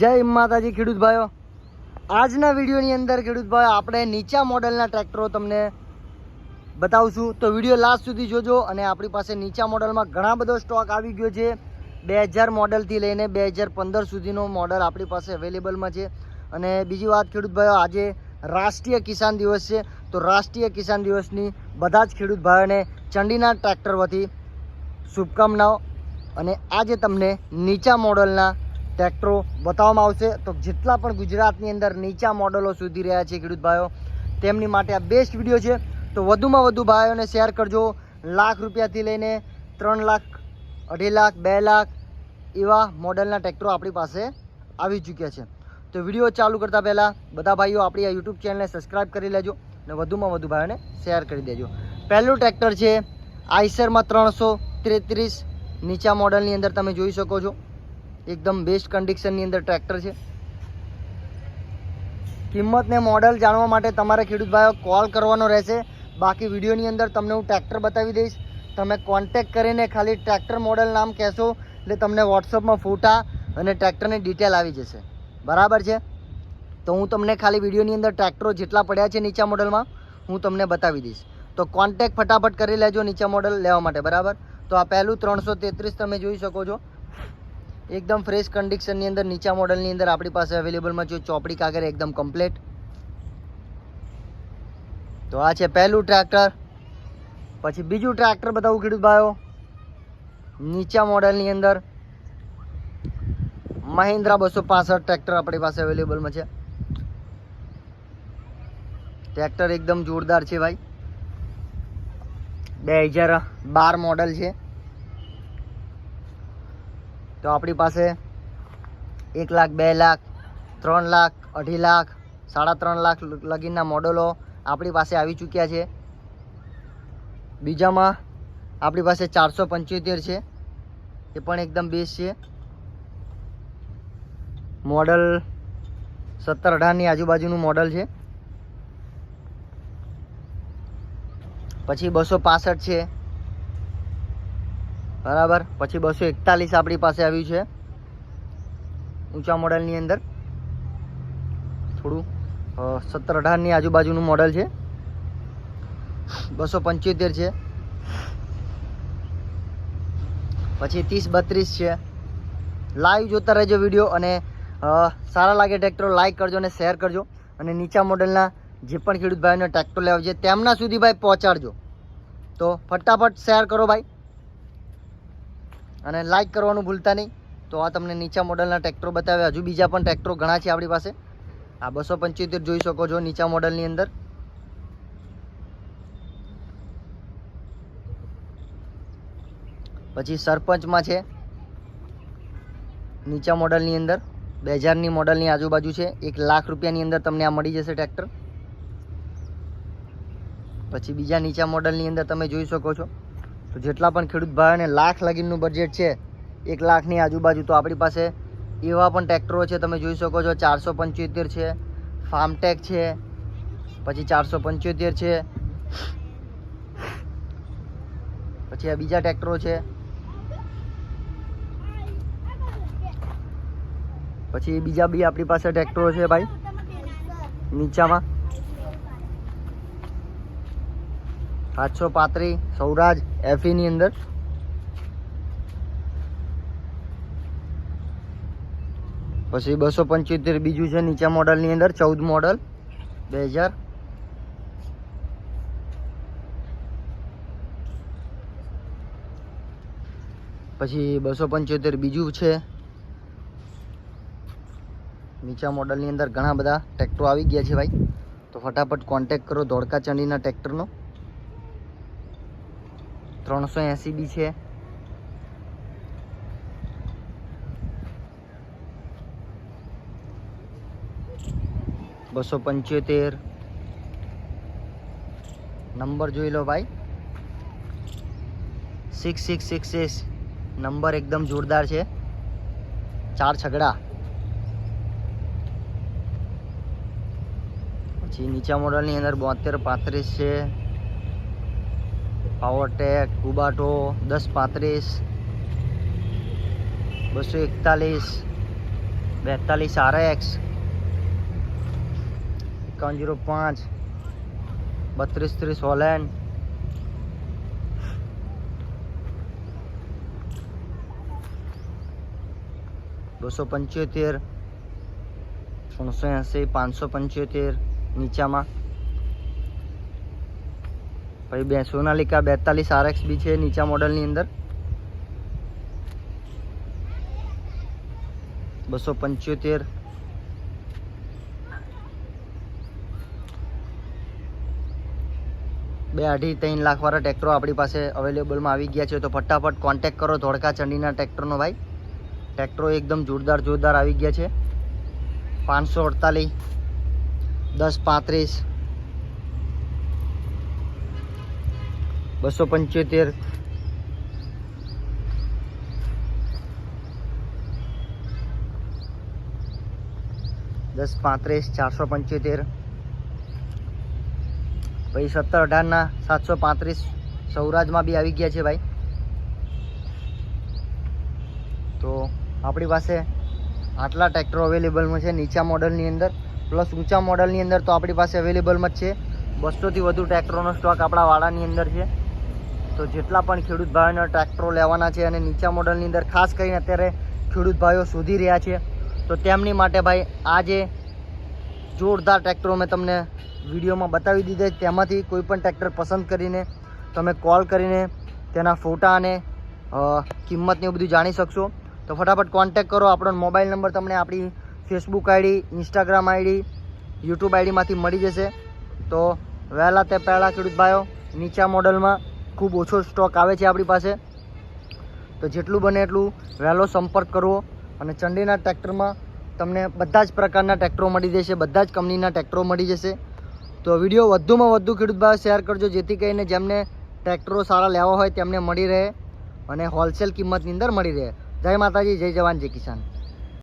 જય માતાજી ખેડૂત ભાઈઓ. આજના વિડીયોની અંદર ખેડૂત ભાઈઓ, આપણે નીચા મોડલના ટ્રેક્ટરો તમને બતાવશું. તો વીડિયો લાસ્ટ સુધી જોજો અને આપણી પાસે નીચા મોડલમાં ઘણા બધો સ્ટોક આવી ગયો છે. બે હજાર મોડલથી લઈને બે હજાર પંદર સુધીનો મોડલ આપણી પાસે અવેલેબલમાં છે. અને બીજી વાત ખેડૂત ભાઈઓ, આજે રાષ્ટ્રીય કિસાન દિવસ છે. તો રાષ્ટ્રીય કિસાન દિવસની બધા જ ખેડૂત ભાઈઓને ચંડીના ટ્રેક્ટર વતી શુભકામનાઓ. અને આજે તમને નીચા મોડલના ટ્રેક્ટરો બતાવવામાં આવશે. તો જેટલા પણ ગુજરાતની અંદર નીચા મોડલો સુધી રહ્યા છે ખેડૂત ભાઈઓ, તેમની માટે આ બેસ્ટ વીડિયો છે. તો વધુમાં વધુ ભાઈઓને શેર કરજો. લાખ રૂપિયાથી લઈને ત્રણ લાખ, અઢી લાખ, બે લાખ એવા મોડલના ટ્રેક્ટરો આપણી પાસે આવી ચૂક્યા છે. તો વીડિયો ચાલુ કરતાં પહેલાં બધા ભાઈઓ આપણી આ યુટ્યુબ ચેનલને સબસ્ક્રાઈબ કરી લેજો અને વધુમાં વધુ ભાઈઓને શેર કરી દેજો. પહેલું ટ્રેક્ટર છે આઈસરમાં ત્રણસો તેત્રીસ નીચા મોડલની અંદર તમે જોઈ શકો છો. એકદમ બેસ્ટ કન્ડિશનની અંદર ટ્રેક્ટર છે. કિંમતને મોડલ જાણવા માટે તમારે ખેડૂત ભાઈઓ કોલ કરવાનો રહેશે. બાકી વિડીયોની અંદર તમને હું ટ્રેક્ટર બતાવી દઈશ. તમે કોન્ટેક કરીને ખાલી ટ્રેક્ટર મોડલ નામ કહેશો, એટલે તમને વોટ્સઅપમાં ફોટા અને ટ્રેક્ટરની ડિટેલ આવી જશે. બરાબર છે? તો હું તમને ખાલી વિડીયોની અંદર ટ્રેક્ટરો જેટલા પડ્યા છે નીચા મોડલમાં હું તમને બતાવી દઈશ. તો કોન્ટેક ફટાફટ કરી લેજો નીચા મોડલ લેવા માટે, બરાબર? તો આ પહેલું ત્રણસો તેત્રીસ તમે જોઈ શકો છો. એકદમ ફ્રેશ કન્ડિશનની અંદર, નીચા મોડલની અંદર આપણી પાસે અવેલેબલમાં છે ચોપડી કાગર એકદમ કમ્પ્લીટ તો આ છે પહેલું ટ્રેક્ટર પછી બીજું ટ્રેક્ટર બતાવું ખેડૂત ભાઈઓ. નીચા મોડલની અંદર મહિન્દ્રા બસો પાસઠ ટ્રેક્ટર આપણી પાસે અવેલેબલમાં છે. ટ્રેક્ટર એકદમ જોરદાર છે ભાઈ. બે હજાર બાર મોડલ છે. તો આપણી પાસે એક લાખ, બે લાખ, ત્રણ લાખ, અઢી લાખ, સાડા ત્રણ લાખ લગીનના મોડલો આપણી પાસે આવી ચૂક્યા છે. બીજામાં આપણી પાસે ચારસો પંચોતેર છે. એ પણ એકદમ બેસ્ટ છે. મોડલ સત્તર અઢારની આજુબાજુનું મોડલ છે. પછી બસો પાસઠ છે. બરાબર. પછી બસો એકતાલીસ આપણી પાસે આવ્યું છે. ઊંચા મોડલની અંદર. થોડું સત્તર અઢારની આજુબાજુનું મોડલ છે. બસો પંચોતેર છે. પછી ત્રીસ બત્રીસ છે. લાઈવ જોતા રહેજો વીડિયો અને સારા લાગે ટ્રેક્ટરો લાઈક કરજો અને શેર કરજો. અને નીચા મોડલના જે પણ ખેડૂત ભાઈઓને ટ્રેક્ટર લેવા છે, તેમના સુધી ભાઈ પહોંચાડજો. તો ફટાફટ શેર કરો ભાઈ. અને લાઇક કરવાનું ભૂલતા નહીં. તો આ તમને નીચા મોડલના ટ્રેક્ટરો બતાવ્યા. હજુ બીજા પણ ટ્રેક્ટરો ઘણા છે આપણી પાસે. આ બસો પંચોતેર જોઈ શકો છો નીચા મોડલની અંદર. પછી સરપંચમાં છે. નીચા મોડલની અંદર. બે હજારની મોડલની આજુબાજુ છે. એક લાખ રૂપિયાની અંદર તમને આ મળી જશે ટ્રેક્ટર પછી બીજા નીચા મોડલની અંદર તમે જોઈ શકો છો. તો જેટલા પણ ખેડૂત ભાઈઓને લાખ લગીનનું બજેટ છે, એક લાખની આજુબાજુ તો આપણી પાસે એવા પણ ટ્રેક્ટરો છે, તમે જોઈ શકો છો, ચારસો પંચોતેર છે ફાર્મટેક છે, પછી ચારસો પંચોતેર છે, પછી આ બીજા ટ્રેક્ટરો છે, પછી બીજા બી આપણી પાસે ટ્રેક્ટરો છે ભાઈ, નીચામાં. સાતસો પાંત્રીસ, સૌરાજ એફીની અંદર. પછી બસો પંચોતેર બીજું છે નીચા મોડલની અંદર, ચૌદ મોડલ બે હજાર. પછી બસો પંચોતેર બીજું છે. નીચા મોડલની અંદર ઘણા બધા ટ્રેક્ટરો આવી ગયા છે ભાઈ. તો ફટાફટ કોન્ટેક કરો ધોળકા ચંડીના ટ્રેક્ટરનો ત્રણસો એંસી બી છે. બસો પંચોતેર. નંબર જોઈ લો ભાઈ. Six six six six number એકદમ જોરદાર છે. ચાર છગડા. પછી નીચા મોડલની અંદર બોતેર, પાંત્રીસ છે. પાવરટેક કુબાટો દસ પાંત્રીસ બસો એકતાલીસ બેતાલીસ આર એક્સ એકાવન જીરો પાંચ બત્રીસ ત્રીસ હોલેન્ડ બસો પંચોતેર ત્રણસો એંસી પાંચસો પંચોતેર નીચામાં પછી બે સોનાલિકા, બેતાલીસ આરએક્સ બી છે નીચા મોડલની અંદર. બસો પંચોતેર. બે અઢી ત્રણ લાખવાળા ટ્રેક્ટરો આપણી પાસે અવેલેબલમાં આવી ગયા છે. તો ફટાફટ કોન્ટેક કરો ધોળકા ચંડીના ટ્રેક્ટરનો ભાઈ. ટ્રેક્ટરો એકદમ જોરદાર જોરદાર આવી ગયા છે. પાંચસો અડતાલીસ, દસ પાંત્રીસ બસો પંચોતેર. દસ પાંત્રીસ, ચારસો પંચોતેર. પછી સત્તર અઢારના, સાતસો પાંત્રીસ. સૌરાજમાં બી આવી ગયા છે ભાઈ. તો આપણી પાસે આટલા ટ્રેક્ટરો અવેલેબલમાં છે, નીચા મોડલની અંદર. પ્લસ ઊંચા મોડલની અંદર તો આપણી પાસે અવેલેબલમાં જ છે. બસોથી વધુ ટ્રેક્ટરોનો સ્ટોક આપણા વાડાની અંદર છે. તો જેટલા પણ ખેડૂત ભાઈઓને ટ્રેક્ટરો લેવાના છે અને નીચા મોડલની અંદર ખાસ કરીને અત્યારે ખેડૂત ભાઈઓ શોધી રહ્યા છે, તો તેમની માટે ભાઈ આજે જોરદાર ટ્રેક્ટરો મેં તમને વિડીયોમાં બતાવી દીધા છે. તેમાંથી કોઈ પણ ટ્રેક્ટર પસંદ કરીને તમે કોલ કરીને તેના ફોટા અને કિંમતને એવું બધું જાણી શકશો. તો ફટાફટ કોન્ટેક કરો. આપણો મોબાઈલ નંબર તમને આપણી Facebook ID Instagram ID YouTube આઈડીમાંથી મળી જશે. તો વહેલા તે પહેલાં ખેડૂત ભાઈઓ નીચા મોડલમાં ખૂબ ઓછો સ્ટોક આવે છે આપણી પાસે. તો જેટલું બને એટલું વહેલો સંપર્ક કરવો અને ચંડીના ટ્રેક્ટરમાં તમને બધા જ પ્રકારના ટ્રેક્ટરો મળી જશે, બધા જ કંપનીના ટ્રેક્ટરો મળી જશે. તો વીડિયો વધુમાં વધુ ખેડૂત ભાઈ શેર કરજો, જેથી કરીને જેમને ટ્રેક્ટરો સારા લેવા હોય તેમને મળી રહે અને હોલસેલ કિંમતની અંદર મળી રહે. જય માતાજી, જય જવાન, જય કિસાન.